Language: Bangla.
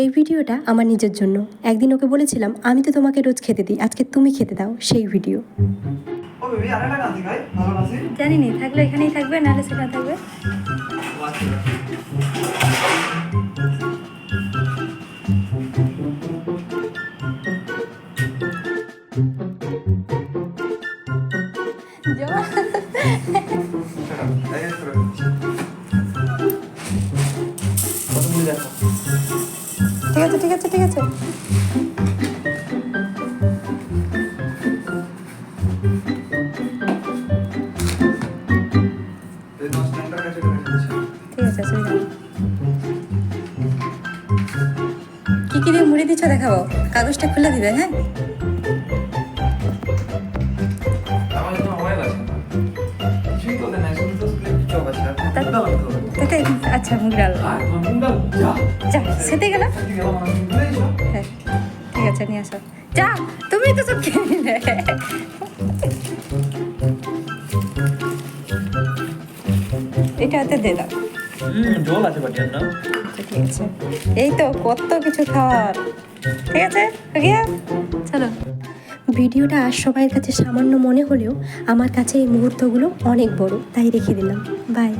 এই ভিডিওটা আমার নিজের জন্য। একদিন ওকে বলেছিলাম আমি তো তোমাকে রোজ খেতে দিই আজকে তুমি খেতে দাও। সেই ভিডিও। জানি নি থাকলে এখানেই থাকবে নাহলে সেখানে থাকবে। দেখো ঠিক আছে ঠিক আছে ঠিক আছে। কি কি দিয়ে মুড়ি দিচ্ছ দেখাবো? কাগজটা খুলে দিবে হ্যাঁ? আনতে আচ্ছা মুগ ডাল আর মুগ ডাল যা গেল। গেলাম হ্যাঁ ঠিক আছে নিয়ে আসো। যা তুমি তো সব খেয়ে নিলে। এটা হাতে দে দাও। জল আছে বাটিয়ার না আচ্ছা, ঠিক আছে। এই তো কত কিছু খাওয়ার। ঠিক আছে চলো। ভিডিওটা আর সবার কাছে সামান্য মনে হলেও আমার কাছে এই মুহূর্তগুলো অনেক বড় তাই রেখে দিলাম। বাই।